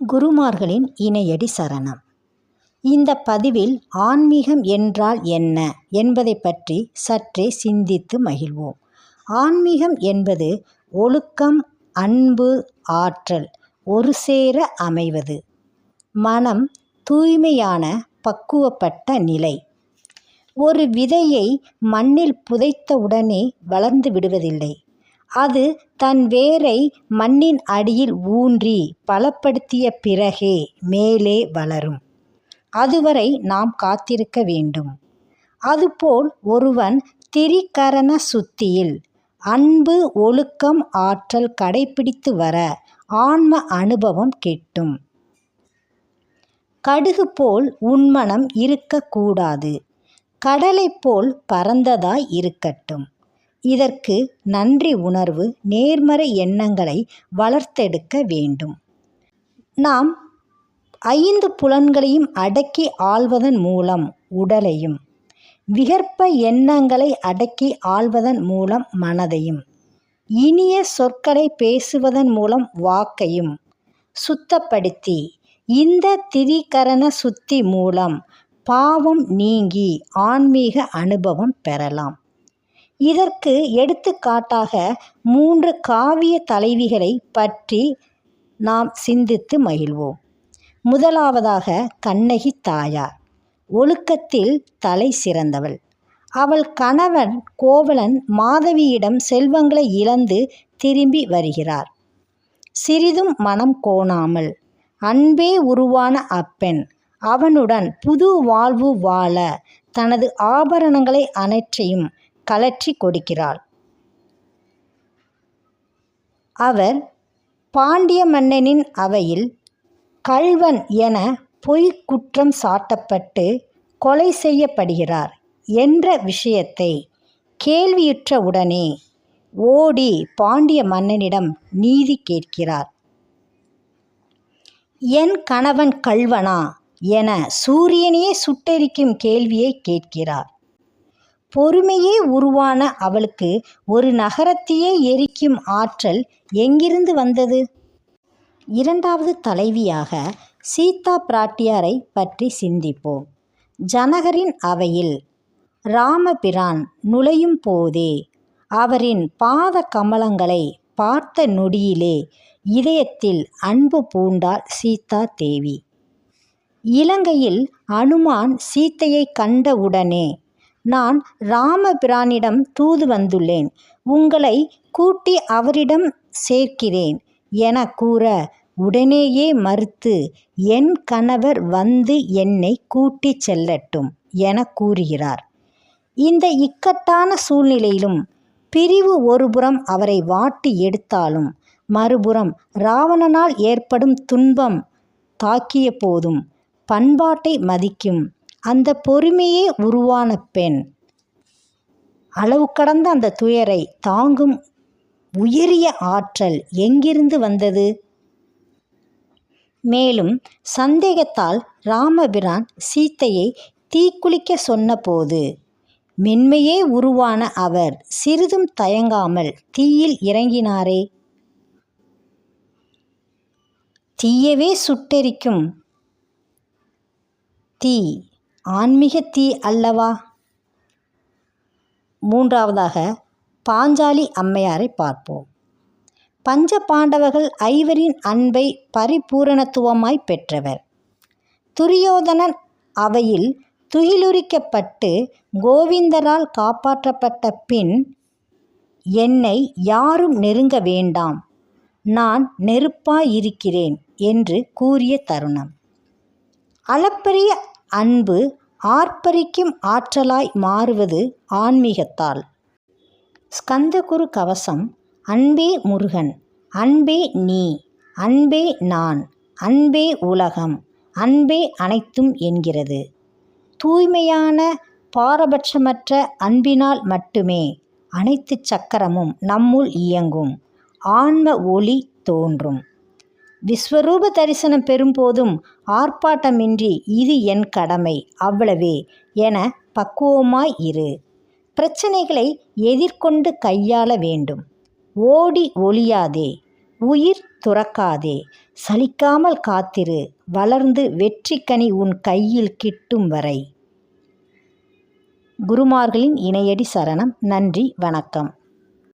குருமார்களின் இணையடி சரணம். இந்த பதிவில் ஆன்மீகம் என்றால் என்ன என்பதை பற்றி சற்றே சிந்தித்து மகிழ்வோம். ஆன்மீகம் என்பது ஒழுக்கம் அன்பு ஆற்றல் ஒரு சேர அமைவது. மனம் தூய்மையான பக்குவப்பட்ட நிலை. ஒரு விதையை மண்ணில் புதைத்தவுடனே வளர்ந்து விடுவதில்லை. அது தன் வேரை மண்ணின் அடியில் ஊன்றி பலப்படுத்திய பிறகே மேலே வளரும். அதுவரை நாம் காத்திருக்க வேண்டும். அதுபோல் ஒருவன் திரிகரண சுத்தியில் அன்பு ஒழுக்கம் ஆற்றல் கடைபிடித்து வர ஆன்ம அனுபவம் கிட்டும். கடுகு போல் உன்மனம் இருக்கக்கூடாது. கடலை போல் பரந்ததாய் இருக்கட்டும். இதற்கு நன்றி உணர்வு நேர்மறை எண்ணங்களை வளர்த்தெடுக்க வேண்டும். நாம் ஐந்து புலன்களையும் அடக்கி ஆள்வதன் மூலம் உடலையும் விகற்ப எண்ணங்களை அடக்கி ஆள்வதன் மூலம் மனதையும் இனிய சொற்களை பேசுவதன் மூலம் வாக்கையும் சுத்தப்படுத்தி இந்த திரிகரண சுத்தி மூலம் பாவம் நீங்கி ஆன்மீக அனுபவம் பெறலாம். இதற்கு எடுத்துக்காட்டாக மூன்று காவிய தலைவிகளை பற்றி நாம் சிந்தித்து மகிழ்வோம். முதலாவதாக கண்ணகி தாயார். ஒழுக்கத்தில் தலை சிறந்தவள். அவள் கணவன் கோவலன் மாதவியிடம் செல்வங்களை இழந்து திரும்பி வருகிறார். சிறிதும் மனம் கோணாமல் அன்பே உருவான அப்பெண். அவனுடன் புது வாழ்வு வாழ தனது ஆபரணங்களை அனைற்றையும் கலற்றி கொடுக்கிறாள். அவர் பாண்டிய மன்னனின் அவையில் கள்வன் என பொய் குற்றம் சாட்டப்பட்டு கொலை செய்யப்படுகிறார் என்ற விஷயத்தை கேள்வியுற்ற உடனே ஓடி பாண்டிய மன்னனிடம் நீதி கேட்கிறார். என் கணவன் கள்வனா? என சூரியனையே சுட்டெரிக்கும் கேள்வியை கேட்கிறார். பொறுமையே உருவான அவளுக்கு ஒரு நகரத்தையே எரிக்கும் ஆற்றல் எங்கிருந்து வந்தது? இரண்டாவது தலைவியாக சீதா பிராட்டியாரை பற்றி சிந்திப்போம். ஜனகரின் அவையில் ராமபிரான் நுழையும் போதே அவரின் பாத கமலங்களை பார்த்த நொடியிலே இதயத்தில் அன்பு பூண்டாள் சீதா தேவி. இலங்கையில் அனுமான் சீத்தையை கண்டவுடனே நான் ராமபிரானிடம் தூது வந்துள்ளேன். உங்களை கூட்டி அவரிடம் சேர்க்கிறேன் என கூற உடனேயே மறுத்து என் கணவர் வந்து என்னை கூட்டி செல்லட்டும் என கூறுகிறார். இந்த இக்கட்டான சூழ்நிலையிலும் பிரிவு ஒருபுறம் அவரை வாட்டி எடுத்தாலும் மறுபுறம் ராவணனால் ஏற்படும் துன்பம் தாக்கிய போதும் பண்பாட்டை மதிக்கும் அந்த பொறுமையே உருவான பெண். அளவு கடந்த அந்த துயரை தாங்கும் உயரிய ஆற்றல் எங்கிருந்து வந்தது? மேலும் சந்தேகத்தால் ராமபிரான் சீத்தையை தீக்குளிக்க சொன்னபோது மென்மையே உருவான அவர் சிறிதும் தயங்காமல் தீயில் இறங்கினாரே. தீயவே சுட்டெரிக்கும் தீ. ஆன்மீக தீ அல்லவா? மூன்றாவதாக பாஞ்சாலி அம்மையாரை பார்ப்போம். பஞ்ச பாண்டவர்கள் ஐவரின் அன்பை பரிபூரணத்துவமாய் பெற்றவர். துரியோதனன் அவையில் துகிலுரிக்கப்பட்டு கோவிந்தரால் காப்பாற்றப்பட்ட பின் என்னை யாரும் நெருங்க வேண்டாம். நான் நெருப்பாயிருக்கிறேன் என்று கூறிய தருணம். அளப்பரிய அன்பு ஆர்ப்பரிக்கும் ஆற்றலாய் மாறுவது ஆன்மீகத்தால். ஸ்கந்தகுரு கவசம் அன்பே முருகன் அன்பே நீ அன்பே நான் அன்பே உலகம் அன்பே அனைத்தும் என்கிறது. தூய்மையான பாரபட்சமற்ற அன்பினால் மட்டுமே அனைத்து சக்கரமும் நம்முள் இயங்கும். ஆன்ம ஒளி தோன்றும். விஸ்வரூப தரிசனம் பெறும்போதும் ஆர்ப்பாட்டமின்றி இது என் கடமை அவ்வளவே என பக்குவமாய் இரு. பிரச்சனைகளை எதிர்கொண்டு கையாள வேண்டும். ஓடி ஒளியாதே உயிர் துறக்காதே சலிக்காமல் காத்திரு வளர்ந்து வெற்றிக்கனி உன் கையில் கிட்டும் வரை. குருமார்களின் இணையடி சரணம். நன்றி வணக்கம்.